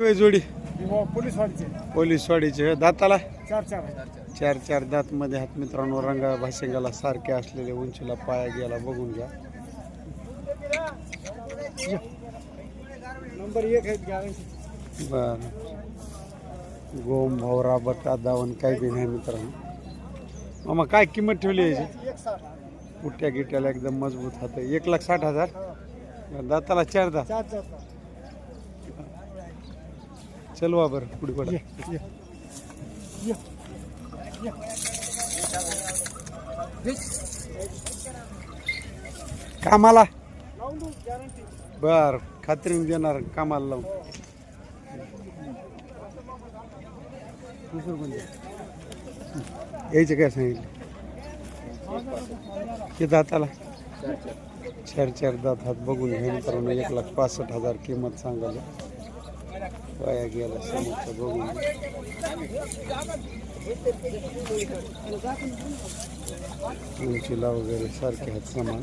जोडी. पोलीस वाडीचे पोलीसवाडीचे दाताला? चार चार चार चार दात मध्ये हात मित्रांनो. रंगा भाशिंगाला सारखे असलेले उंचीला पाया गेला. बघून घ्या. नंबर एक आहेत बर. गोम भवरा बटा दावण काय बी नाही मित्रांनो. मामा काय किंमत ठेवली आहे याची पुट्या गिट्याला एकदम मजबूत हात एक लाख साठ हजार? दाताला चार दात. चलवा बरं पुढे पडा. कामाला लावून देऊ गॅरंटी बर खात्रीने देणार कामाला लावून? यायचं काय सांगितलं? ते दाताला. चार चार दात हात बघून मित्रांनो एक लाख पासष्ट हजार किंमत सांगायला. वाया गेला समोरचा बघून. उंचीला वगैरे सारखे आहेत सामान.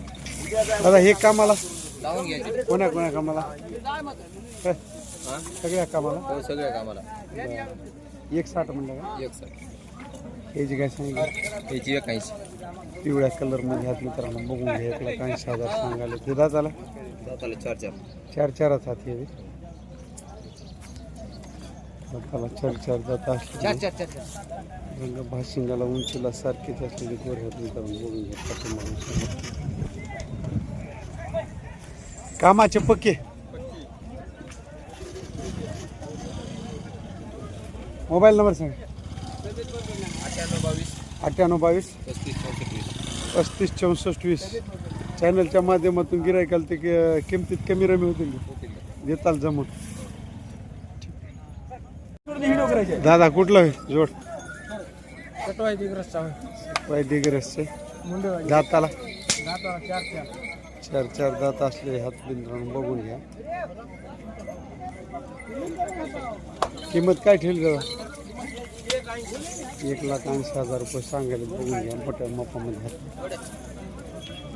दादा हे कामाला? कोण्या कोण्या कामाला? सगळ्या कामाला? हो सगळ्या कामाला. एक साठ म्हणलं का? एक हे जे काय सांगितलं? याची एक ऐंशी पिवळ्या कलरमध्ये हात मित्रांनो बघून घ्या एक लाख ऐंशी हजार सांगायला. ते दाताला? दाताला चार चार. चार चारच हात हे. बी. दाताला चार चार दात असले रंग भाशिंगाला उंचीला सारखेच असलेले गोर घ्या पाठीमागून. कामाचे पक्के मोबाईल नंबर सांगा अठ्ठ्याण्णव बावीस पस्तीस चौसष्ट वीस चॅनलच्या माध्यमातून गिरायकाल ते किमतीत कमी रमी होतील? होतील. देताल जमून करायचे दादा कुठलं? होय जोड मुंडेवाडी दाताला? दाता चार चार. चार चार दात असले हात बिंद्रावून बघून घ्या. किंमत काय ठेवली दादा? एक लाख ऐंशी हजार रुपये सांगायला बघून घ्या मोठ्या मापामध्ये हात.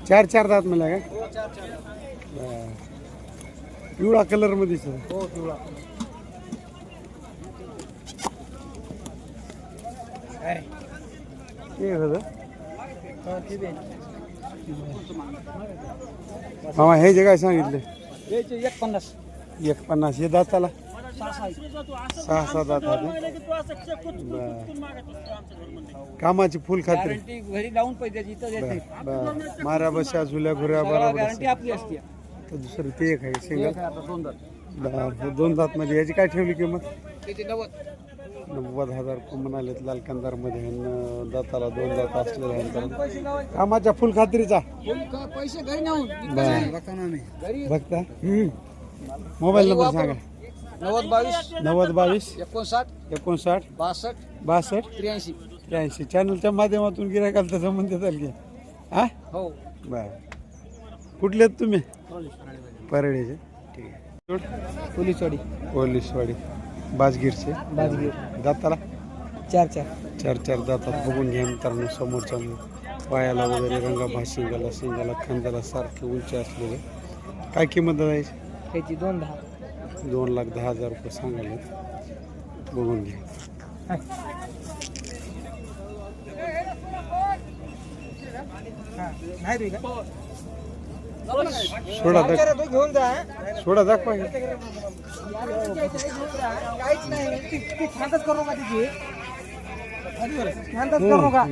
चार चार दात मला काय बरं. पिवळा कलरमध्ये सर. हो पिवळा. हा, हे जे काय सांगितले? एक पन्नास एक पन्नास हे दाताला? सहा सहा दात कामाची फुल खात्री. घरी लावून बर मारा बशा झुल्या घुऱ्या बरोबर आपली असते. दुसरं ते एक आहे सिंगल दोन दात. मध्ये याची काय ठेवली किंमत? नव्वद. नव्वद हजार म्हणालेत लाल कंदारमध्ये आणि दाताला दोन दात असलेला आहे कामाच्या फुल खात्रीचा. पैसे घरी नेऊन बघता मोबाईल नंबर सांगा. नव्वद बावीस. नव्वद बावीस. एकोणसाठ. एकोणसाठ. बासष्ट. बासष्ट. त्र्याऐंशी. त्र्याऐंशी. चॅनलच्या माध्यमातून गिरायकाल तर संबंध देताल की हा? हो. बर. कुठले आहेत तुम्ही परळीचे. ठीक आहे. पोलीसवाडी. पोलीसवाडी. बाजगीरचे. बाजगीर. दाताला? चार चार. चार चार दातात बघून घ्या मित्रांनो समोरच्या पायाला वगैरे रंगा भाशिंगाला शिंगाला खांद्याला सारखे उंची असलेले. काय किंमत द्यायची त्याची दोन दहा. दोन लाख दहा हजार रुपये सांगाले बघून घ्या. नाही का? सोडा दाख घेऊन जा. सोडा दाखवा हे. काहीच नाही. ती ती शांतच करू का तिची. शांतच करू का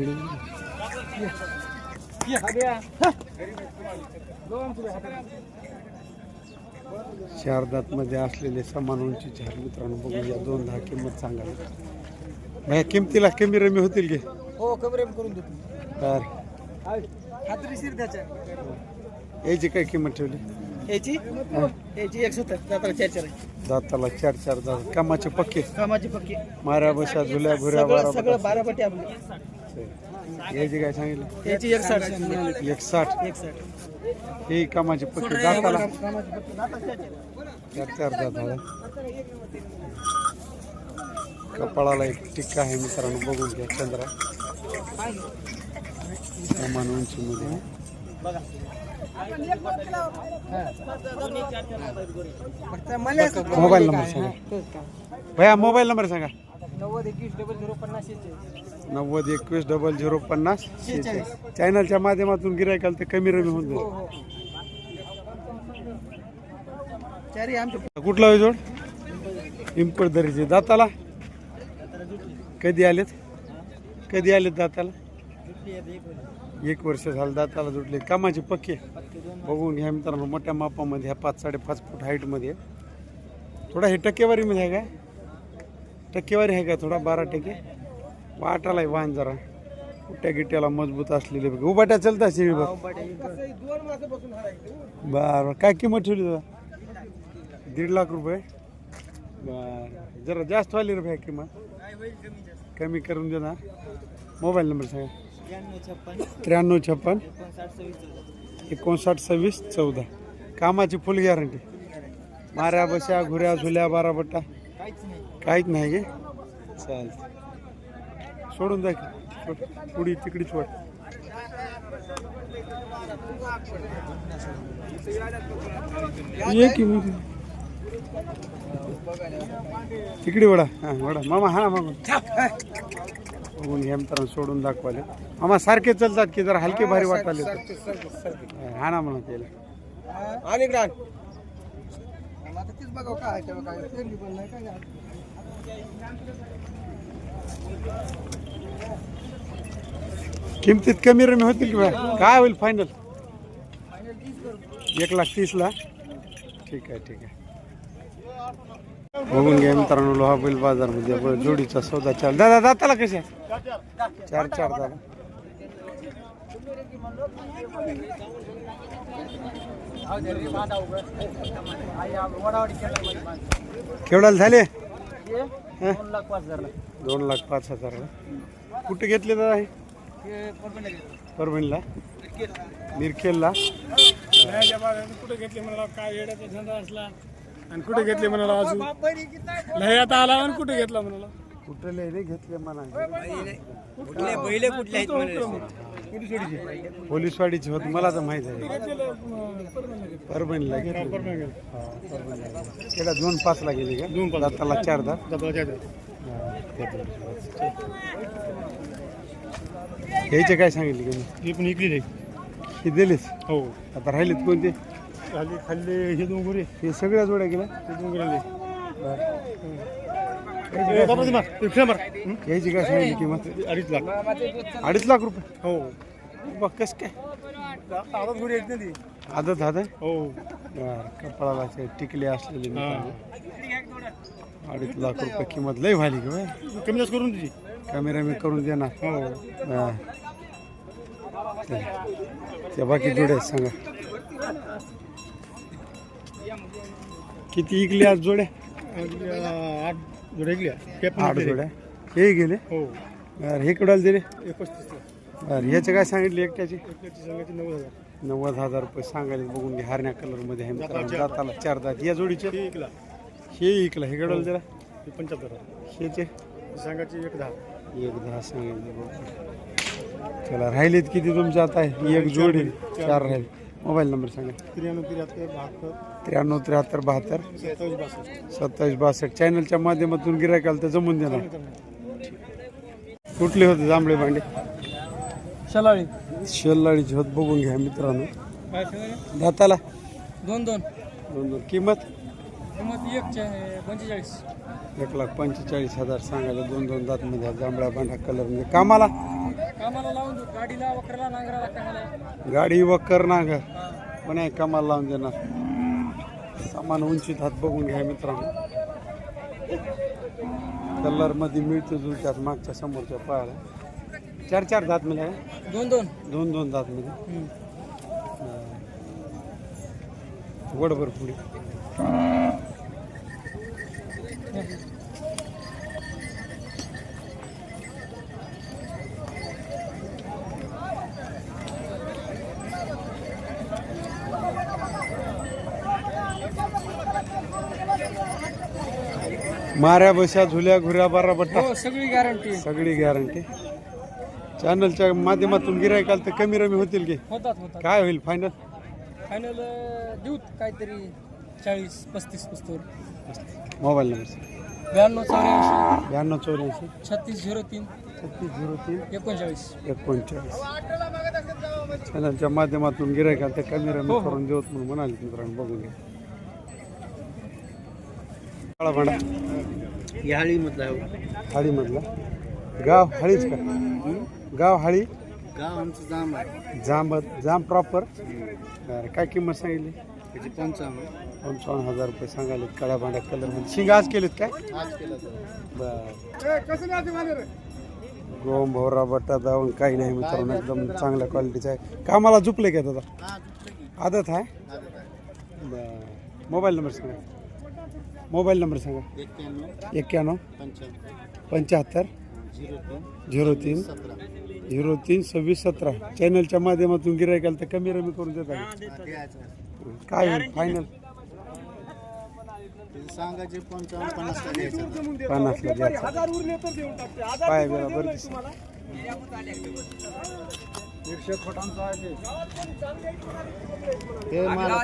चार दात मध्ये असलेले समान उंचीचे हार मित्रांनो बघून घ्या दोन दहा किंमत सांगाले भैया किमतीला कमी रमी होतील की? हो कबरेम करून देतो. तर? खात्रीशीर त्याच्या. याची काय किंमत ठेवली? याची याची एक सत्तर दाताला चार चार आहे. दाताला चार चार दात. कामाचे पक्के? कामाची पक्की. माऱ्या बशा झुल्या घुऱ्या सगळं बारा सगळं बारा आपली याची काय सांगितलं? याची एक साठ एक साठ एक साठ हे कामाचे पक्के. दाताला? कामाची पट्टी दाताला चार चार. चार चार दात कपाळाला एक टिक्का आहे मित्रांनो बघून घ्या चंद्रा. समान उंचीमध्ये. बघा. मोबाईल नंबर सांगा. भैया मोबाईल नंबर सांगा. नव्वद एकवीस डबल झिरो पन्नास नव्वद एकवीस डबल झिरो पन्नास चॅनलच्या माध्यमातून गिरायकाल तर कमी रमी होऊन जाईल. चारी आमच्या कुठला होय जोड? पिंपळदरीचे दाताला? कधी आलेत? कधी आलेत दाताला? एक वर्ष झालं दाताला जुटले. कामाचे पक्के बघून घ्या मित्रांनो मोठ्या मापामध्ये ह्या पाच साडेपाच फूट हाईटमध्ये. थोडा हे टक्केवारीमध्ये आहे का? टक्केवारी आहे का थोडा? बारा टक्के. वाटाला आहे वाहन जरा. कुट्या गिट्याला मजबूत असलेले बघ. उबाट्या चलता असेल बघ. बरं काय किंमत ठेवली तुला दीड लाख रुपये. बरं जरा जास्त व्हायली रे भाई किंमत. कमी करून दे ना. मोबाईल नंबर सांगा. त्र्याण्णव छप्पन. एकोणसाठ सव्वीस चौदा. कामाची फुल गॅरंटी माऱ्या बशा घुऱ्या झुल्या बाराबट्टा. काहीच नाही गे. चाल सोडून द्या की. सोड. पुढी तिकडी सोड ये की तिकडे वडा. हा वडा. मामा हा मामा. बघून घ्या मित्रांनो सोडून दाखवाले मामा सारखे चालतात की जरा हलके भारी वाटाले हा ना म्हणा त्याला आणि. किमतीत कमी रमी होतील किंवा काय होईल फायनल एक लाख तीसला ठीक आहे ठीक आहे. बघून घ्या मित्रांनो लोहा बैल बाजारमध्ये ब- जोडीचा सौदा चाल दादा दाताला कशा चार चार दादा. केवढ्याला झाले? दोन लाख पाच हजार कुठे घेतले दादा हे? परभणीला? निरखेलला कुठे घेतले? म्हणाला काय येड्याचा धंदा असला. आणि कुठे घेतले म्हणाला अजून लय आता आला आणि कुठे घेतला म्हणाला? कुठे नाही घेतले म्हणा कुठले पहिले कुठले आहेत पोलीसवाडीची होत मला तर माहीत आहे. परभणीला घेतले. हा, परभणीला. त्याला दोन पाचला गेली का? दोन पाच. दाताला चार दात दबावच्या घ्यायचे काय सांगितले की ही पण इकली रे हे दिलेच? हो. आता राहिलेत कोणते? खाली खाल्ले हे दोन गुरे हे सगळ्या जोड्या गेल्या. ते दोन गुरे आले मार मार. हं? काय सांगितली किंमत? अडीच लाख. अडीच लाख रुपये. हो. बघ कस काय? ती आदत हात आहे? हो. बरं, कपाळाला असे टिकले असलेले हा. अडीच लाख रुपये किंमत लय व्हायली की बाय कमी जास्त करून तुझी कॅमेरा मी करून देणार हो. हा. ते- त्या बाकी जोड्या आहेत, सांगा. किती इकले आज जोड्या? आठ जोड्या. इकल्या पण आठ रे. जोड्या हे गेले? हो बरं, हे कुडाला दिले? पस्तीस बरं याचे काय सांगितले एकट्याचे? सांगायची नव्वद हजार नव्वद हजार रुपये सांगायला बघून घे हरण्या कलरमध्ये आहे मित्रांनो. दाताला चार. दात. या जोडीचे? हे इकला. हे इकलं. हे हे पंच्याहत्तर हजार. हेचे सांगायची एक दहा. एक दहा सांगितले चला राहिलेत किती तुमच्या आता? एक जोडी चार राहिले. मोबाईल नंबर सांगा. त्र्याण्णव त्र्याहत्तर बहात्तर. त्र्याण्णव त्र्याहत्तर बहात्तर. सत्तावीस बासष्ट. चॅनलच्या माध्यमातून गिरायकाल तर जमून देणार. कुठले होते जांभळे भांडे? शलाळी. शेल्लाडीचे होत बघून घ्या मित्रांनो. दाताला? दोन दोन. दोन दोन. किंमत? किंमत एक पंचेचाळीस. एक लाख पंचेचाळीस हजार सांगायला दोन दोन दातमध्ये जांभळ्या भांडा कलरमध्ये कामाला? कामाला लावून देऊ. गाडीला वकराला नांगराला कामाला गाडी वकर ना घर पण आहे कामाला लावून देणार. सामान उंचीत हात बघून घ्या मित्रांनो. कलरमध्ये मिळते जुळत्यात मागच्या समोरच्या पायाला चार चार दात मध्ये आहे दोन दोन. दोन दोन दात मध्ये वडभर पुढे. माऱ्या बशा झुल्या घुऱ्या बारा बट्टा. हो सगळी गॅरंटी सगळी गॅरंटी चॅनलच्या माध्यमातून गिरायकाल तर कमी रमी होतील की? होतात होतात. काय होईल फायनल फायनल देऊ काहीतरी चाळीस पस्तीस पस्तूर मोबाईल नंबर ब्याण्णव चौऱ्याऐंशी. ब्याण्णव चौऱ्याऐंशी. छत्तीस झिरो तीन. छत्तीस झिरो तीन. एकोणचाळीस. एकोणचाळीस. चॅनलच्या माध्यमातून गिरायका ते कमी रमी हो, करून देऊत म्हणून म्हणाले मित्रांनो बघून घ्या. काळा भांडा याळीमधला हाळीमधला. गाव हाळीच का? गाव हाळी? गाव आमचं जाम आहे. जांब जांब प्रॉपर बरं काय किंमत सांगितली? त्याची पंचावन्न. पंचावन्न हजार रुपये सांगायले काळ्या भांड्या कलरमध्ये. शिंग आज केलेत काय? आज केलं बर. गोम भोवरा बट्टा दावून काही नाही मित्रांनो एकदम चांगल्या क्वालिटीचा आहे. कामाला झुपले का दादा? आदत आहे. बर. मोबाईल नंबर सांगा. मोबाईल नंबर सांगा. एक्क्याण्णव पंच्याहत्तर झिरो तीन झिरो तीन सव्वीस सतरा. चॅनलच्या माध्यमातून गिरायकाल तर कमी रमी करून देतात काय होईल? फायनल पन्नासला द्यायचं. पाय बेला बरं दिसत. हे मला